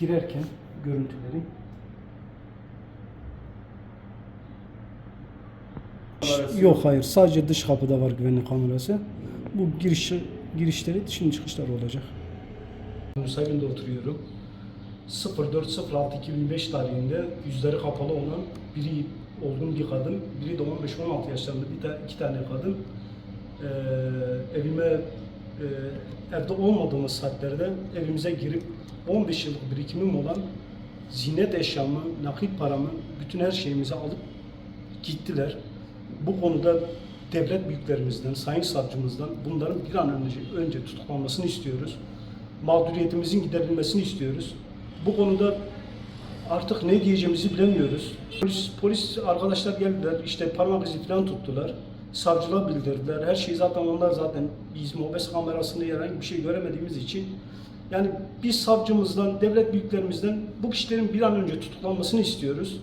girerken görüntüleri. Yok hayır sadece dış kapıda var güvenlik kamerası. Bu giriş girişleri şimdi çıkışlar olacak. Nusaybin'de oturuyorum. 04.06.2005 tarihinde yüzleri kapalı olan biri olgun bir kadın, biri de 15-16 yaşlarında bir ta- iki tane kadın Ee, evime e, evde olmadığımız saatlerde evimize girip 15 yıllık birikimim olan ziynet eşyamı, nakit paramı, bütün her şeyimizi alıp gittiler. Bu konuda devlet büyüklerimizden, sayın savcımızdan bunların bir an önce, önce tutuklanmasını istiyoruz. Mağduriyetimizin giderilmesini istiyoruz. Bu konuda artık ne diyeceğimizi bilemiyoruz. Polis, polis arkadaşlar geldiler, işte parmak izi falan tuttular. Savcılığa bildirdiler. Her şeyi zaten onlar zaten biz mobes kamerasında herhangi bir şey göremediğimiz için yani biz savcımızdan, devlet büyüklerimizden bu kişilerin bir an önce tutuklanmasını istiyoruz.